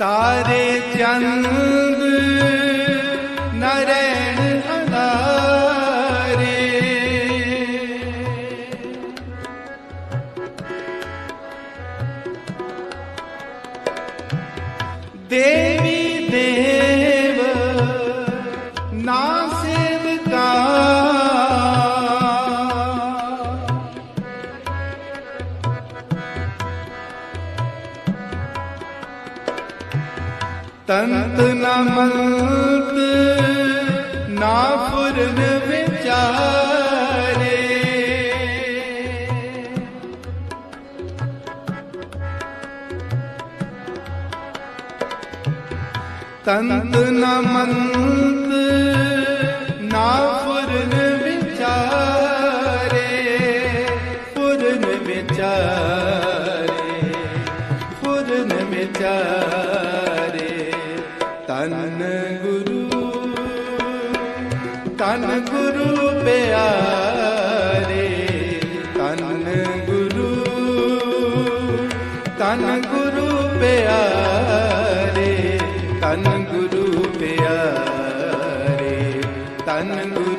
ਤਾਰੇ ਚੰਦ ਨਰੈਣ ਹਲਾਰੇ ਦੇਵੀ ਤੰਤ ਨਾ ਮੰਤ, ਨਾ ਫੁਰਨ ਵਿਚਾਰੇ। ਤੰਤ ਨਾ ਮੰਤ, ਨਾ ਫੁਰਨ ਵਿਚਾਰੇ। ਫੁਰਨ ਵਿਚਾਰੇ ਫੁਰਨ ਵਿਚਾਰੇ। ਤਨ ਗੁਰੂ ਤਨ ਗੁਰੂ ਪਿਆਰੇ ਤਨ ਗੁਰੂ ਤਨ ਗੁਰੂ ਪਿਆਰੇ ਤਨ ਗੁਰੂ ਪਿਆਰੇ ਤਨ ਗੁਰੂ